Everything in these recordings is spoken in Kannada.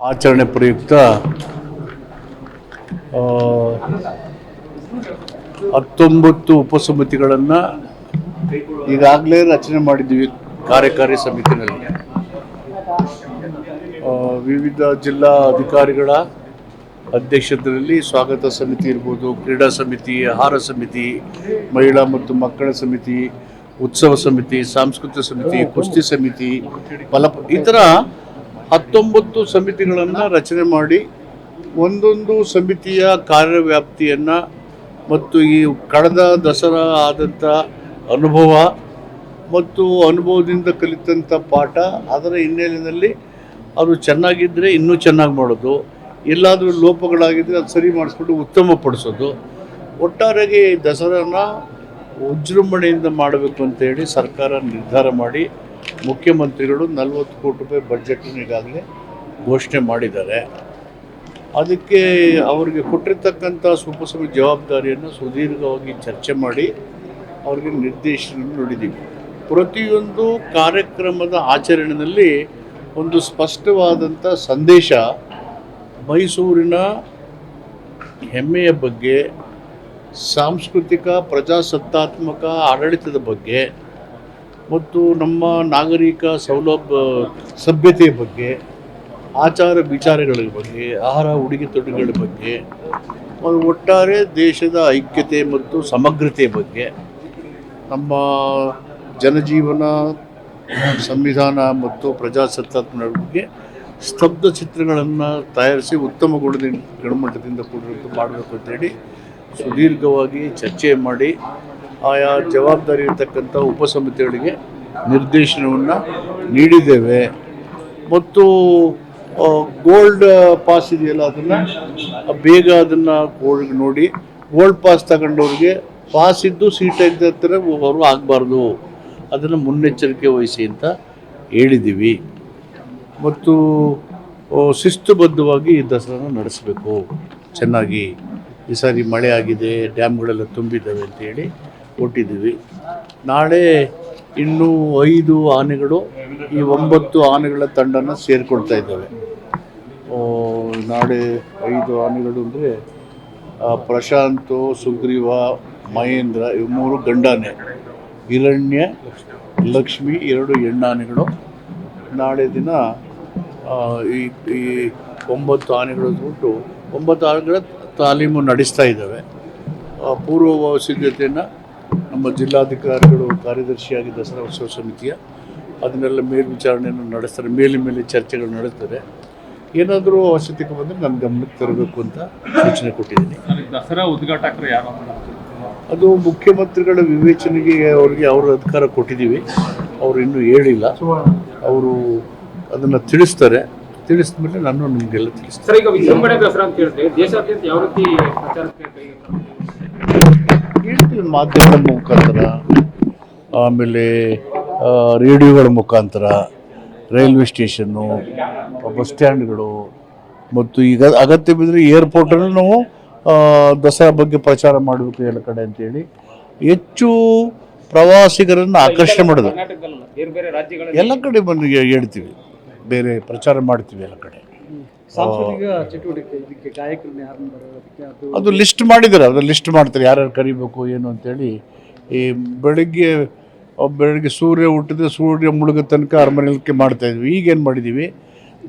ಆಚರಣೆ ಪ್ರಯುಕ್ತ ಹತ್ತೊಂಬತ್ತು ಉಪಸಮಿತಿಗಳನ್ನು ಈಗಾಗಲೇ ರಚನೆ ಮಾಡಿದ್ದೀವಿ ಕಾರ್ಯಕಾರಿ ಸಮಿತಿನಲ್ಲಿ. ವಿವಿಧ ಜಿಲ್ಲಾ ಅಧಿಕಾರಿಗಳ ಅಧ್ಯಕ್ಷತೆಯಲ್ಲಿ ಸ್ವಾಗತ ಸಮಿತಿ ಇರ್ಬೋದು, ಕ್ರೀಡಾ ಸಮಿತಿ, ಆಹಾರ ಸಮಿತಿ, ಮಹಿಳಾ ಮತ್ತು ಮಕ್ಕಳ ಸಮಿತಿ ಉತ್ಸವ ಸಮಿತಿ ಸಾಂಸ್ಕೃತಿಕ ಸಮಿತಿ ಕುಸ್ತಿ ಸಮಿತಿ ಬಲ ಈ ಥರ ಹತ್ತೊಂಬತ್ತು ಸಮಿತಿಗಳನ್ನು ರಚನೆ ಮಾಡಿ ಒಂದೊಂದು ಸಮಿತಿಯ ಕಾರ್ಯವ್ಯಾಪ್ತಿಯನ್ನು ಮತ್ತು ಈ ಕಳೆದ ದಸರಾ ಆದಂಥ ಅನುಭವ ಮತ್ತು ಅನುಭವದಿಂದ ಕಲಿತಂಥ ಪಾಠ ಅದರ ಹಿನ್ನೆಲೆಯಲ್ಲಿ ಅದು ಚೆನ್ನಾಗಿದ್ದರೆ ಇನ್ನೂ ಚೆನ್ನಾಗಿ ಮಾಡೋದು. ಎಲ್ಲಾದರೂ ಲೋಪಗಳಾಗಿದ್ದರೆ ಅದು ಸರಿ ಮಾಡಿಸ್ಬಿಟ್ಟು ಉತ್ತಮಪಡಿಸೋದು ಒಟ್ಟಾರೆಯಾಗಿ ಈ ದಸರಾನ ವಿಜೃಂಭಣೆಯಿಂದ ಮಾಡಬೇಕು ಅಂತೇಳಿ ಸರ್ಕಾರ ನಿರ್ಧಾರ ಮಾಡಿ ಮುಖ್ಯಮಂತ್ರಿಗಳು ನಲವತ್ತು ಕೋಟಿ ರೂಪಾಯಿ ಬಡ್ಜೆಟನ್ನು ಈಗಾಗಲೇ ಘೋಷಣೆ ಮಾಡಿದ್ದಾರೆ. ಅದಕ್ಕೆ ಅವರಿಗೆ ಕೊಟ್ಟಿರ್ತಕ್ಕಂಥ ಸುಪಸಭೆ ಜವಾಬ್ದಾರಿಯನ್ನು ಸುದೀರ್ಘವಾಗಿ ಚರ್ಚೆ ಮಾಡಿ ಅವರಿಗೆ ನಿರ್ದೇಶನ ನೋಡಿದ್ದೀವಿ. ಪ್ರತಿಯೊಂದು ಕಾರ್ಯಕ್ರಮದ ಆಚರಣೆಯಲ್ಲಿ ಒಂದು ಸ್ಪಷ್ಟವಾದಂಥ ಸಂದೇಶ ಮೈಸೂರಿನ ಹೆಮ್ಮೆಯ ಬಗ್ಗೆ ಸಾಂಸ್ಕೃತಿಕ, ಪ್ರಜಾಸತ್ತಾತ್ಮಕ, ಆಡಳಿತದ ಬಗ್ಗೆ ಮತ್ತು ನಮ್ಮ ನಾಗರಿಕ ಸೌಲಭ್ಯ, ಸಭ್ಯತೆಯ ಬಗ್ಗೆ, ಆಚಾರ ವಿಚಾರಗಳ ಬಗ್ಗೆ, ಆಹಾರ, ಉಡುಗೆ ತೊಡುಗೆಗಳ ಬಗ್ಗೆ ಒಟ್ಟಾರೆ ದೇಶದ ಐಕ್ಯತೆ ಮತ್ತು ಸಮಗ್ರತೆಯ ಬಗ್ಗೆ, ನಮ್ಮ ಜನಜೀವನ, ಸಂವಿಧಾನ ಮತ್ತು ಪ್ರಜಾಸತ್ತಾತ್ಮಕ ಬಗ್ಗೆ ಸ್ತಬ್ಧ ಚಿತ್ರಗಳನ್ನು ತಯಾರಿಸಿ ಉತ್ತಮ ಗುಣದಿಂದ ಗುಣಮಟ್ಟದಿಂದ ಕೂಡಿರುವಂತೆ ಮಾಡಬೇಕು ಅಂತೇಳಿ ಸುದೀರ್ಘವಾಗಿ ಚರ್ಚೆ ಮಾಡಿ ಆಯಾ ಜವಾಬ್ದಾರಿ ಇರತಕ್ಕಂಥ ಉಪಸಮಿತಿಗಳಿಗೆ ನಿರ್ದೇಶನವನ್ನು ನೀಡಿದ್ದೇವೆ. ಮತ್ತು ಗೋಲ್ಡ್ ಪಾಸ್ ಇದೆಯಲ್ಲ ಅದನ್ನು, ಬೇಗ ಅದನ್ನು ಗೋಲ್ಡ್ ನೋಡಿ ಗೋಲ್ಡ್ ಪಾಸ್ ತಗೊಂಡವ್ರಿಗೆ ಪಾಸ್ ಇದ್ದು ಸೀಟ್ ಇದ್ದ ಹತ್ರ ಅವರು ಆಗಬಾರ್ದು. ಅದನ್ನು ಮುನ್ನೆಚ್ಚರಿಕೆ ವಹಿಸಿ ಅಂತ ಹೇಳಿದ್ದೀವಿ. ಮತ್ತು ಶಿಸ್ತುಬದ್ಧವಾಗಿ ಈ ದಸರಾನ ನಡೆಸಬೇಕು. ಚೆನ್ನಾಗಿ. ಈ ಸಾರಿ ಮಳೆ ಆಗಿದೆ, ಡ್ಯಾಮ್ಗಳೆಲ್ಲ ತುಂಬಿದ್ದಾವೆ ಅಂತೇಳಿ ಕೊಟ್ಟಿದ್ದೀವಿ. ನಾಳೆ ಇನ್ನೂ ಐದು ಆನೆಗಳು, ಈ ಒಂಬತ್ತು ಆನೆಗಳ ತಂಡನ ಸೇರಿಕೊಳ್ತಾ ಇದ್ದಾವೆ. ನಾಳೆ ಐದು ಆನೆಗಳು ಅಂದರೆ ಪ್ರಶಾಂತು, ಸುಗ್ರೀವ, ಮಹೇಂದ್ರ, ಇವು ಮೂರು ಗಂಡಾನೆ. ಹಿರಣ್ಯ, ಲಕ್ಷ್ಮಿ ಎರಡು ಹೆಣ್ಣಾನೆಗಳು. ನಾಳೆ ದಿನ ಈ ಈ ಒಂಬತ್ತು ಆನೆಗಳು ಬಿಟ್ಟು ಒಂಬತ್ತು ಆನೆಗಳ ತಾಲೀಮು ನಡೆಸ್ತಾ ಇದ್ದಾವೆ. ಆ, ಪೂರ್ವ ಸಿದ್ಧತೆಯನ್ನು ನಮ್ಮ ಜಿಲ್ಲಾಧಿಕಾರಿಗಳು ಕಾರ್ಯದರ್ಶಿಯಾಗಿ ದಸರಾ ಉತ್ಸವ ಸಮಿತಿಯ ಅದನ್ನೆಲ್ಲ ಮೇಲ್ವಿಚಾರಣೆಯನ್ನು ನಡೆಸ್ತಾರೆ. ಮೇಲೆ ಮೇಲೆ ಚರ್ಚೆಗಳು ನಡೆಸ್ತಾರೆ. ಏನಾದರೂ ಅವಶ್ಯಕತೆ ಬಂದರೆ ನನ್ನ ಗಮನಕ್ಕೆ ತರಬೇಕು ಅಂತ ಸೂಚನೆ ಕೊಟ್ಟಿದ್ದೀನಿ. ದಸರಾ ಉದ್ಘಾಟಕರು ಯಾರು ಅಂತ ಅದು ಮುಖ್ಯಮಂತ್ರಿಗಳ ವಿವೇಚನೆಗೆ ಅವರಿಗೆ ಅವರ ಅಧಿಕಾರ ಕೊಟ್ಟಿದ್ದೀವಿ. ಅವರು ಇನ್ನೂ ಹೇಳಿಲ್ಲ. ಅವರು ಅದನ್ನು ತಿಳಿಸ್ತಾರೆ. ತಿಳಿಸಿದ ಮೇಲೆ ನಾನು ನಿಮಗೆಲ್ಲ ತಿಳಿಸ್ತೀನಿ. ಸರ್ ಈಗ ವಿಜೃಂಭಣೆ ದಸರಾ ಅಂತ ಹೇಳಿದ್ರೆ ದೇಶಾದ್ಯಂತ ಯಾವ ರೀತಿ ಪ್ರಚಾರಕ್ಕೆ? ಹೇಳ್ತೀವಿ ಮಾಧ್ಯಮದ ಮುಖಾಂತರ ಆಮೇಲೆ ಆ, ರೇಡಿಯೋಗಳ ಮುಖಾಂತರ ರೈಲ್ವೆ ಸ್ಟೇಷನ್ನು ಬಸ್ ಸ್ಟ್ಯಾಂಡ್ಗಳು ಮತ್ತು ಈಗ ಅಗತ್ಯ ಬಿದ್ದರೆ ಏರ್ಪೋರ್ಟಲ್ಲಿ ನಾವು ದಸರಾ ಬಗ್ಗೆ ಪ್ರಚಾರ ಮಾಡಬೇಕು ಎಲ್ಲ ಕಡೆ ಅಂತೇಳಿ ಹೆಚ್ಚು ಪ್ರವಾಸಿಗರನ್ನು ಆಕರ್ಷಣೆ ಮಾಡೋದು. ಕರ್ನಾಟಕದಲ್ಲ ಬೇರೆ ಬೇರೆ ರಾಜ್ಯಗಳಲ್ಲಿ. ಎಲ್ಲ ಕಡೆ ಬಂದು ಹೇಳ್ತೀವಿ. ಬೇರೆ ಪ್ರಚಾರ ಮಾಡ್ತೀವಿ ಎಲ್ಲ ಕಡೆ. ಸಾಂಸ್ಕೃತಿಕ ಚಟುವಟಿಕೆ ಇದಕ್ಕೆ ಗಾಯಕರನ್ನ ಯಾರನ್ನ ಬರೋದಕ್ಕೆ ಅದು ಅದು ಲಿಸ್ಟ್ ಮಾಡಿದ್ದಾರೆ ಅದು ಲಿಸ್ಟ್ ಮಾಡ್ತಾರೆ ಯಾರ್ಯಾರು ಕರಿಬೇಕು ಏನು ಅಂತೇಳಿ. ಈ ಬೆಳಗ್ಗೆ ಬೆಳಗ್ಗೆ ಸೂರ್ಯ ಹುಟ್ಟಿದ್ರೆ ಸೂರ್ಯ ಮುಳುಗೋ ತನಕ ಅರಮನೆಗೆ ಮಾಡ್ತಾ ಇದ್ವಿ. ಈಗೇನು ಮಾಡಿದ್ದೀವಿ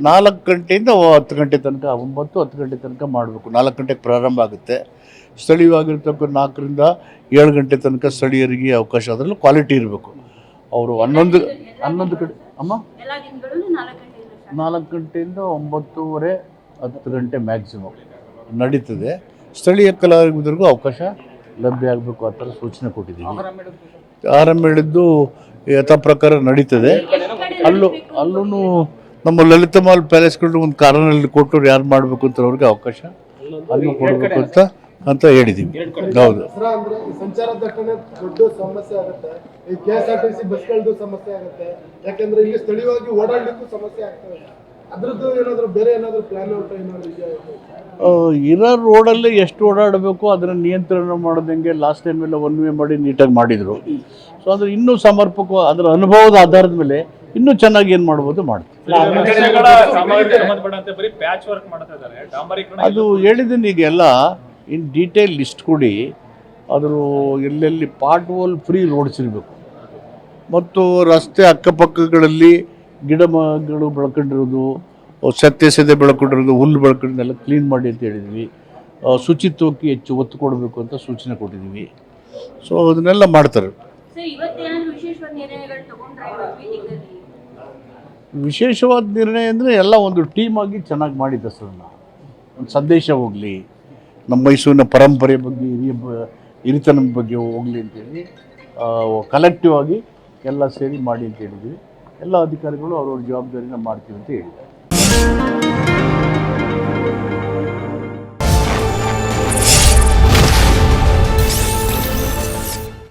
ನಾಲ್ಕು ಗಂಟೆಯಿಂದ ಹತ್ತು ಗಂಟೆ ತನಕ ಒಂಬತ್ತು ಹತ್ತು ಗಂಟೆ ತನಕ ಮಾಡಬೇಕು. ನಾಲ್ಕು ಗಂಟೆಗೆ ಪ್ರಾರಂಭ ಆಗುತ್ತೆ. ಸ್ಥಳೀಯವಾಗಿರ್ತಕ್ಕ ನಾಲ್ಕರಿಂದ ಏಳು ಗಂಟೆ ತನಕ ಸ್ಥಳೀಯರಿಗೆ ಅವಕಾಶ ಅದರಲ್ಲೂ ಕ್ವಾಲಿಟಿ ಇರಬೇಕು. ಅವರು ಹನ್ನೊಂದು ಹನ್ನೊಂದು ಕಡೆ ಅಮ್ಮ? ನಾಲ್ಕು ಗಂಟೆಯಿಂದ ಒಂಬತ್ತೂವರೆ ಹತ್ತು ಗಂಟೆ ಮ್ಯಾಕ್ಸಿಮಮ್ ನಡೀತದೆ. ಸ್ಥಳೀಯ ಕಲಾವಿದರಿಗೂ ಅವಕಾಶ ಲಭ್ಯ ಆಗಬೇಕು ಆ ಥರ ಸೂಚನೆ ಕೊಟ್ಟಿದ್ದೀವಿ ಆರಂಭ ಹೇಳಿದ್ದು ಯಥಾ ಪ್ರಕಾರ ನಡೀತದೆ. ಅಲ್ಲೂ ಅಲ್ಲೂ ನಮ್ಮ ಲಲಿತಮಾಲ್ ಪ್ಯಾಲೇಸ್ಗಳು ಒಂದು ಕಾರಿನಲ್ಲಿ ಕೊಟ್ಟವ್ರು ಯಾರು ಮಾಡಬೇಕು ಅಂತ ಅವ್ರಿಗೆ ಅವಕಾಶ ಅಲ್ಲೂ ಕೊಡಬೇಕು ಅಂತ ಅಂತ ಹೇಳಿದೀವಿ. ಹೌದು. ಸಂಚಾರ ದಟ್ಟಣೆ ದೊಡ್ಡ ಸಮಸ್ಯೆ ಆಗುತ್ತೆ. ಈ K S R T C ಬಸ್ಗಳದ್ದು ಸಮಸ್ಯೆ ಆಗುತ್ತೆ. ಯಾಕಂದ್ರೆ ಇಲ್ಲಿ ಸ್ಥಳೀಯವಾಗಿ ಓಡಾಡಲಿಕ್ಕೂ ಸಮಸ್ಯೆ ಆಗ್ತದೆ. ಅದ್ರದ್ದು ಏನಾದರೂ ಬೇರೆ ಏನಾದರೂ ಪ್ಲಾನ್ ಔಟ್ ಏನಾದರೂ ಇದೆಯಾ ಇರೋ ರೋಡಲ್ಲೇ ಎಷ್ಟು ಓಡಾಡಬೇಕು ಅದರ ನಿಯಂತ್ರಣ ಮಾಡೋದಂಗೆ ಲಾಸ್ಟ್ ಟೈಮ್ ಎಲ್ಲ ಒನ್ ವೇ ಮಾಡಿ ನೀಟಾಗಿ ಮಾಡಿದರು. ಸೊ ಅಂದರೆ ಇನ್ನೂ ಸಮರ್ಪಕ ಅದರ ಅನುಭವದ ಆಧಾರದ ಮೇಲೆ ಇನ್ನೂ ಚೆನ್ನಾಗಿ ಏನು ಮಾಡ್ಬೋದು ಮಾಡ್ತೀವಿ. ಅದು ಹೇಳಿದ್ದೀನಿ. ಈಗ ಎಲ್ಲ ಇನ್ ಡೀಟೇಲ್ ಲಿಸ್ಟ್ ಕೊಡಿ. ಅದರ ಎಲ್ಲೆಲ್ಲಿ ಪಾರ್ಟ್ ಹೋಲ್ ಫ್ರೀ ರೋಡ್ಸ್ ಇರಬೇಕು. ಮತ್ತು ರಸ್ತೆ ಅಕ್ಕಪಕ್ಕಗಳಲ್ಲಿ ಗಿಡ ಮರಗಳು ಬೆಳ್ಕೊಂಡಿರೋದು ಸತ್ಯ ಸದೆ ಬೆಳ್ಕೊಂಡಿರೋದು ಹುಲ್ಲು ಬೆಳ್ಕೊಂಡಿದ್ದೆಲ್ಲ ಕ್ಲೀನ್ ಮಾಡಿ ಅಂತ ಹೇಳಿದ್ವಿ. ಶುಚಿತ್ವಕ್ಕೆ ಹೆಚ್ಚು ಒತ್ತು ಕೊಡಬೇಕು ಅಂತ ಸೂಚನೆ ಕೊಟ್ಟಿದ್ದೀವಿ ಸೊ ಅದನ್ನೆಲ್ಲ ಮಾಡ್ತಾರೆ. ವಿಶೇಷವಾದ ನಿರ್ಣಯ ಅಂದರೆ ಎಲ್ಲ ಒಂದು ಟೀಮ್ ಆಗಿ ಚೆನ್ನಾಗಿ ಮಾಡಿದ್ದ ಸರ್ ಒಂದು ಸಂದೇಶ ಹೋಗಲಿ. ನಮ್ಮ ಮೈಸೂರಿನ ಪರಂಪರೆ ಬಗ್ಗೆ, ಹಿರಿಯ ಬ ಹಿರಿತನದ ಬಗ್ಗೆ ಹೋಗಲಿ ಅಂತೇಳಿ ಕಲೆಕ್ಟಿವ್ ಆಗಿ ಎಲ್ಲ ಸೇರಿ ಮಾಡಿ ಅಂತ ಹೇಳಿದ್ವಿ. ಎಲ್ಲ ಅಧಿಕಾರಿಗಳು ಅವ್ರವ್ರ ಜವಾಬ್ದಾರಿನ ಮಾಡ್ತೀವಿ ಅಂತ ಹೇಳಿದ್ದಾರೆ.